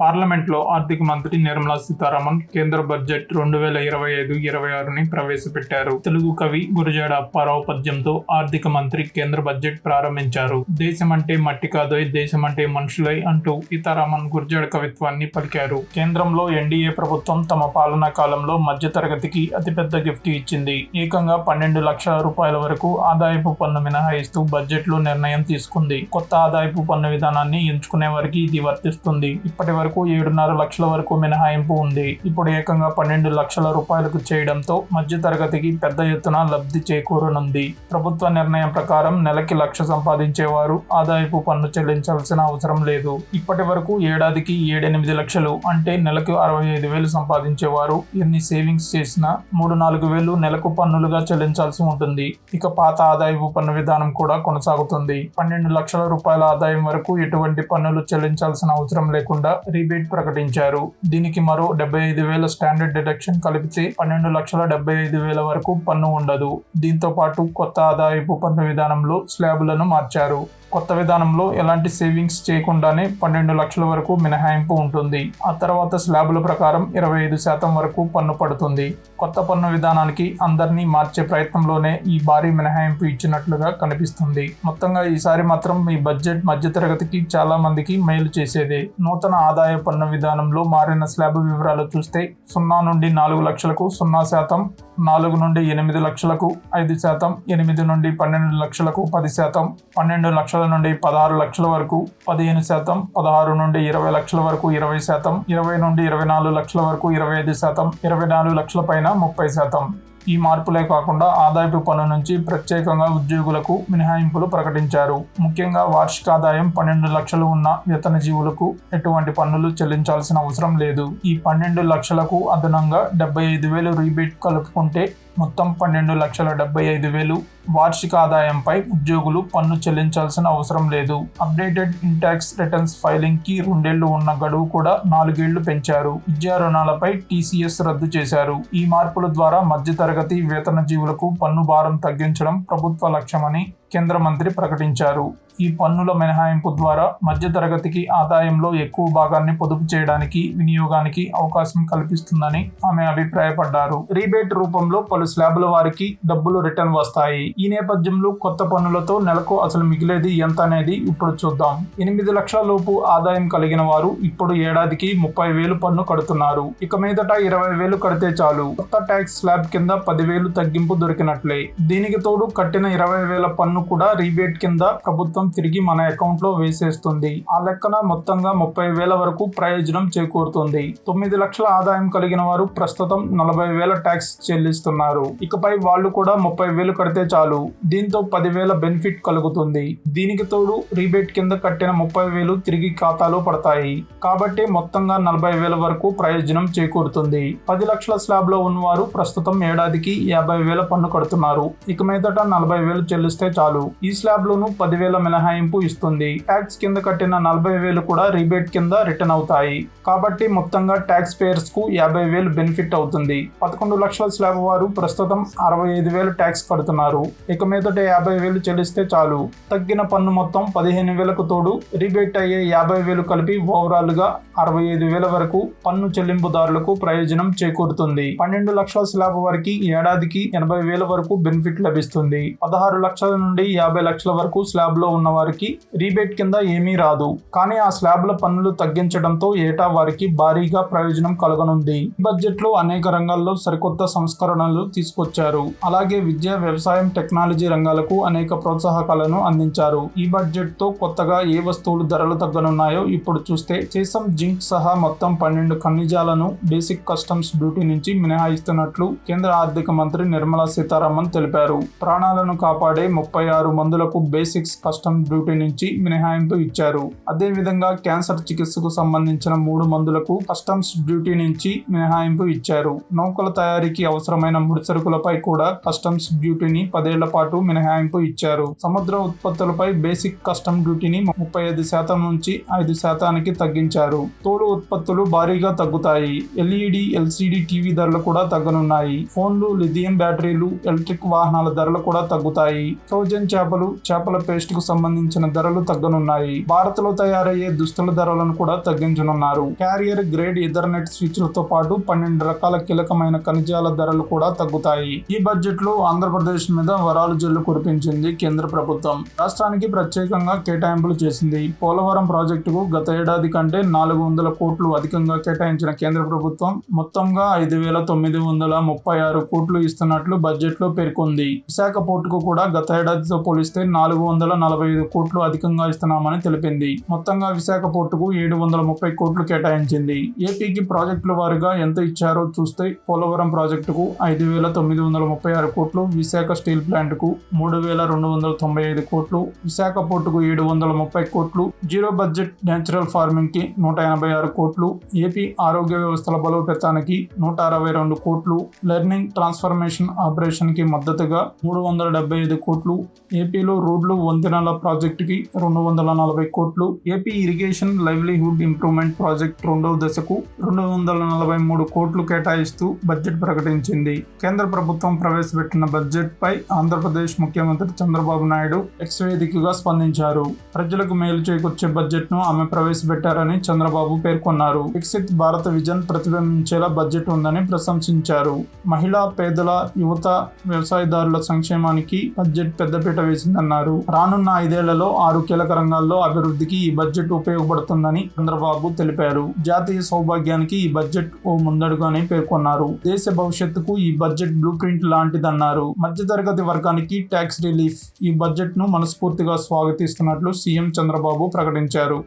పార్లమెంట్లో ఆర్థిక మంత్రి నిర్మలా సీతారామన్ కేంద్ర బడ్జెట్ రెండు వేల ఇరవై ఐదు ఇరవై ఆరుని ప్రవేశపెట్టారు. తెలుగు కవి గురజాడ అప్పారావు పద్యంతో ఆర్థిక మంత్రి కేంద్ర బడ్జెట్ ప్రారంభించారు. దేశమంటే మట్టి కాదోయ్ దేశమంటే మనుషులై అంటూ సీతారామన్ గురజాడ కవిత్వాన్ని పలికారు. కేంద్రంలో ఎన్డీఏ ప్రభుత్వం తమ పాలనా కాలంలో మధ్యతరగతికి అతిపెద్ద గిఫ్ట్ ఇచ్చింది. ఏకంగా పన్నెండు లక్షల రూపాయల వరకు ఆదాయపు పన్ను మినహాయిస్తూ బడ్జెట్లో నిర్ణయం తీసుకుంది. కొత్త ఆదాయపు పన్ను విధానాన్ని ఎంచుకునే వారికి ఇది వర్తిస్తుంది. ఇప్పటి వరకు ఏడున్నర లక్షల వరకు మినహాయింపు ఉంది. ఇప్పుడు ఏకంగా పన్నెండు లక్షల రూపాయలకు చేయడంతో మధ్య తరగతికి పెద్ద ఎత్తున లబ్ధి చేకూరనుంది. ప్రభుత్వ నిర్ణయం ప్రకారం నెలకి లక్ష సంపాదించేవారు ఆదాయపు పన్ను చెల్లించాల్సిన అవసరం లేదు. ఇప్పటి వరకు ఏడాదికి ఏడెనిమిది లక్షలు అంటే నెలకు అరవై ఐదు వేలు సంపాదించేవారు ఎన్ని సేవింగ్స్ చేసినా మూడు నాలుగు వేలు నెలకు పన్నులుగా చెల్లించాల్సి ఉంటుంది. ఇక పాత ఆదాయపు పన్ను విధానం కూడా కొనసాగుతుంది. పన్నెండు లక్షల రూపాయల ఆదాయం వరకు ఎటువంటి పన్నులు చెల్లించాల్సిన అవసరం లేకుండా రీబేట్ ప్రకటించారు. దీనికి మరో డెబ్బై ఐదు వేల స్టాండర్డ్ డిడక్షన్ కలిపితే పన్నెండు లక్షల డెబ్బై ఐదు వేల వరకు పన్ను ఉండదు. దీంతో పాటు కొత్త ఆదాయపు పన్ను విధానంలో స్లాబులను మార్చారు. కొత్త విధానంలో ఎలాంటి సేవింగ్స్ చేయకుండానే పన్నెండు లక్షల వరకు మినహాయింపు ఉంటుంది. ఆ తర్వాత స్లాబుల ప్రకారం ఇరవై ఐదు శాతం వరకు పన్ను పడుతుంది. కొత్త పన్ను విధానానికి అందరినీ మార్చే ప్రయత్నంలోనే ఈ భారీ మినహాయింపు ఇచ్చినట్లుగా కనిపిస్తుంది. మొత్తంగా ఈసారి మాత్రం మీ బడ్జెట్ మధ్యతరగతికి చాలా మందికి మేలు చేసేదే. నూతన ఆదాయ పన్ను విధానంలో మారిన స్లాబ్ వివరాలు చూస్తే సున్నా నుండి నాలుగు లక్షలకు సున్నా శాతం నాలుగు నుండి ఎనిమిది లక్షలకు ఐదు శాతం ఎనిమిది నుండి పన్నెండు లక్షలకు పది శాతం పన్నెండు లక్షల నుండి పదహారు లక్షల వరకు పదిహేను శాతం పదహారు నుండి ఇరవై లక్షల వరకు ఇరవై శాతం ఇరవై నుండి ఇరవై నాలుగు లక్షల వరకు ఇరవై ఐదు శాతం ఇరవై నాలుగు లక్షల పైన ముప్పై శాతం. ఈ మార్పులే కాకుండా ఆదాయపు పన్ను నుంచి ప్రత్యేకంగా ఉద్యోగులకు మినహాయింపులు ప్రకటించారు. ముఖ్యంగా వార్షిక ఆదాయం పన్నెండు లక్షలు ఉన్న వేతన జీవులకు ఎటువంటి పన్నులు చెల్లించాల్సిన అవసరం లేదు. ఈ పన్నెండు లక్షలకు అదనంగా డెబ్బై ఐదు వేలు రీబేట్ కలుపుకుంటే మొత్తం పన్నెండు లక్షల డెబ్బై ఐదు వేలు. వార్షిక ఆదాయంపై ఉద్యోగులు పన్ను చెల్లించాల్సిన అవసరం లేదు. అప్డేటెడ్ ఇన్టాక్స్ రిటర్న్స్ ఫైలింగ్కి రెండేళ్ళు ఉన్న గడువు కూడా నాలుగేళ్ళు పెంచారు. విద్యా రుణాలపై టీసీఎస్ రద్దు చేశారు. ఈ మార్పుల ద్వారా మధ్యతరగతి వేతన జీవులకు పన్ను భారం తగ్గించడం ప్రభుత్వ లక్ష్యమని కేంద్ర మంత్రి ప్రకటించారు. ఈ పన్నుల మినహాయింపు ద్వారా మధ్యతరగతికి ఆదాయంలో ఎక్కువ భాగాన్ని పొదుపు చేయడానికి వినియోగానికి అవకాశం కల్పిస్తుందని ఆమె అభిప్రాయపడ్డారు. రీబేట్ రూపంలో పలు స్లాబుల వారికి డబ్బులు రిటర్న్ వస్తాయి. ఈ నేపథ్యంలో కొత్త పన్నులతో నెలకు అసలు మిగిలేది ఎంత అనేది ఇప్పుడు చూద్దాం. ఎనిమిది లక్షల లోపు ఆదాయం కలిగిన వారు ఇప్పుడు ఏడాదికి ముప్పై వేలు పన్ను కడుతున్నారు. ఇక మీదట ఇరవై వేలు కడితే చాలు. కొత్త ట్యాక్స్ స్లాబ్ కింద పదివేలు తగ్గింపు దొరికినట్లే. దీనికి తోడు కట్టిన ఇరవై వేల పన్ను కూడా రీబేట్ కింద ప్రభుత్వం తిరిగి మన అకౌంట్లో వేసేస్తుంది. ఆ లెక్కన మొత్తంగా ముప్పై వేల వరకు ప్రయోజనం చేకూరుతుంది. తొమ్మిది లక్షల ఆదాయం కలిగిన వారు ప్రస్తుతం నలభై వేల ట్యాక్స్ చెల్లిస్తున్నారు. ఇకపై వాళ్ళు కూడా ముప్పై వేలు కడితే చాలు. దీంతో పదివేల బెనిఫిట్ కలుగుతుంది. దీనికి తోడు రీబేట్ కింద కట్టిన ముప్పై వేలు తిరిగి ఖాతాలో పడతాయి. కాబట్టి మొత్తంగా నలభై వేల వరకు ప్రయోజనం చేకూరుతుంది. పది లక్షల స్లాబ్లో ఉన్నవారు ప్రస్తుతం ఏడాదికి యాభై వేల పన్ను కడుతున్నారు. ఇక మీదట నలభై వేలు చెల్లిస్తే చాలు. ఈ స్లాబ్ లోను పదివేల మినహాయింపు ఇస్తుంది. ట్యాక్స్ కింద కట్టిన నలభై వేలు కూడా రీబేట్ కింద రిటర్న్ అవుతాయి. కాబట్టి మొత్తంగా ట్యాక్స్ పేయర్స్కు యాభై వేలు బెనిఫిట్ అవుతుంది. పదకొండు లక్షల స్లాబ్ వారు ప్రస్తుతం అరవై ఐదు వేలు ట్యాక్స్ కడుతున్నారు. ఇక మీదట యాభై వేలు చెల్లిస్తే చాలు. తగ్గిన పన్ను మొత్తం పదిహేను వేలకు తోడు రీబేట్ అయ్యే యాభై వేలు కలిపి ఓవరాల్గా అరవై ఐదు వేల వరకు పన్ను చెల్లింపుదారులకు ప్రయోజనం చేకూరుతుంది. పన్నెండు లక్షల స్లాబ్ వారికి ఏడాదికి ఎనభై వేల వరకు బెనిఫిట్ లభిస్తుంది. పదహారు లక్షల నుండి యాభై లక్షల వరకు స్లాబ్లో ఉన్న వారికి రీబేట్ కింద ఏమీ రాదు. కానీ ఆ స్లాబ్ల పన్నులు తగ్గించడంతో ఏటా వారికి భారీగా ప్రయోజనం కలగనుంది. ఈ బడ్జెట్లో అనేక రంగాల్లో సరికొత్త సంస్కరణలు తీసుకొచ్చారు. అలాగే విద్య వ్యవసాయం టెక్నాలజీ రంగాలకు అనేక ప్రోత్సాహకాలను అందించారు. ఈ బడ్జెట్తో కొత్తగా ఏ వస్తువులు ధరలు తగ్గనున్నాయో ఇప్పుడు చూస్తే సీసం జింక్ సహా మొత్తం పన్నెండు ఖనిజాలను బేసిక్ కస్టమ్స్ డ్యూటీ నుంచి మినహాయిస్తున్నట్లు కేంద్ర ఆర్థిక మంత్రి నిర్మలా సీతారామన్ తెలిపారు. ప్రాణాలను కాపాడే ముప్పై ఆరు మందులకు బేసిక్స్ కస్టమ్ డ్యూటీ నుంచి మినహాయింపు ఇచ్చారు. అదేవిధంగా క్యాన్సర్ చికిత్సకు సంబంధించిన మూడు మందులకు కస్టమ్స్ డ్యూటీ నుంచి మినహాయింపు ఇచ్చారు. నౌకల తయారీకి అవసరమైన ముడిసరుకులపై కూడా కస్టమ్స్ డ్యూటీని పదేళ్ళ పాటు మినహాయింపు ఇచ్చారు. సముద్ర ఉత్పత్తులపై బేసిక్ కస్టమ్ డ్యూటీని ముప్పై ఐదు శాతం నుంచి ఐదు శాతానికి తగ్గించారు. తోలు ఉత్పత్తులు భారీగా తగ్గుతాయి. ఎల్ఈడి ఎల్సిడి టీవీ ధరలు కూడా తగ్గనున్నాయి. ఫోన్లు లిథియం బ్యాటరీలు ఎలక్ట్రిక్ వాహనాల ధరలు కూడా తగ్గుతాయి. సౌజ ఫ్రోజన్ చేపలు చేపల పేస్ట్కు సంబంధించిన ధరలు తగ్గనున్నాయి. భారత్లో తయారయ్యే దుస్తుల ధరలను కూడా తగ్గించనున్నారు. క్యారియర్ గ్రేడ్ ఇథర్నెట్ స్విచ్లతో పాటు పన్నెండు రకాల కీలకమైన ఖనిజాల ధరలు కూడా తగ్గుతాయి. ఈ బడ్జెట్లో ఆంధ్రప్రదేశ్ మీద వరాలు జల్లు కురిపించింది కేంద్ర ప్రభుత్వం. రాష్ట్రానికి ప్రత్యేకంగా కేటాయింపులు చేసింది. పోలవరం ప్రాజెక్టుకు గత ఏడాది కంటే నాలుగు వందల కోట్లు అధికంగా కేటాయించిన కేంద్ర ప్రభుత్వం మొత్తంగా ఐదు వేల తొమ్మిది వందల ముప్పై ఆరు కోట్లు ఇస్తున్నట్లు బడ్జెట్లో పేర్కొంది. విశాఖ పోర్టుకు కూడా గత ఏడాది ఏడాదితో పోలిస్తే నాలుగు వందల నలభై ఐదు కోట్లు అధికంగా ఇస్తున్నామని తెలిపింది. మొత్తంగా విశాఖ పోర్టుకు ఏడు వందల ముప్పై కోట్లు కేటాయించింది. ఏపీకి ప్రాజెక్టుల వారీగా ఎంత ఇచ్చారో చూస్తే పోలవరం ప్రాజెక్టుకు ఐదు వేల తొమ్మిది వందల ముప్పై ఆరు కోట్లు విశాఖ స్టీల్ ప్లాంట్కు మూడు వేల రెండు వందల తొంభై ఐదు కోట్లు విశాఖ పోర్టుకు ఏడు వందల ముప్పై కోట్లు జీరో బడ్జెట్ న్యాచురల్ ఫార్మింగ్కి నూట ఎనభై ఆరు కోట్లు ఏపీ ఆరోగ్య వ్యవస్థల బలోపేతానికి నూట అరవై రెండు కోట్లు లెర్నింగ్ ట్రాన్స్ఫర్మేషన్ ఆపరేషన్కి మద్దతుగా మూడు వందల డెబ్బై ఐదు కోట్లు ఏపీలో రోడ్లు వంతెనల ప్రాజెక్టుకి రెండు వందల నలభై కోట్లు. AP irrigation livelihood improvement project రెండవ దశకు రెండు వందల నలభై మూడు కోట్లు కేటాయిస్తూ బడ్జెట్ ప్రకటించింది. కేంద్ర ప్రభుత్వం ప్రవేశపెట్టిన బడ్జెట్ పై ఆంధ్రప్రదేశ్ ముఖ్యమంత్రి చంద్రబాబు నాయుడు ఎక్స్ వేదికగా స్పందించారు. ప్రజలకు మేలు చేకూర్చే బడ్జెట్ను ఆమె ప్రవేశపెట్టారని చంద్రబాబు పేర్కొన్నారు. వికసిత్ భారత విజన్ ప్రతిబింబించేలా బడ్జెట్ ఉందని ప్రశంసించారు. మహిళా పేదల యువత వ్యవసాయదారుల సంక్షేమానికి బడ్జెట్ పెద్ద పెద్దపీట వేసిందన్నారు. రానున్న ఐదేళ్ళలో ఆరు కీలక రంగాల్లో అభివృద్ధికి ఈ బడ్జెట్ ఉపయోగపడుతుందని చంద్రబాబు తెలిపారు. జాతీయ సౌభాగ్యానికి ఈ బడ్జెట్ ఓ ముందడుగానే పేర్కొన్నారు. దేశ భవిష్యత్తుకు ఈ బడ్జెట్ బ్లూ ప్రింట్ లాంటిదన్నారు. మధ్యతరగతి వర్గానికి ట్యాక్స్ రిలీఫ్. ఈ బడ్జెట్ను మనస్ఫూర్తిగా స్వాగతిస్తున్నట్లు సీఎం చంద్రబాబు ప్రకటించారు.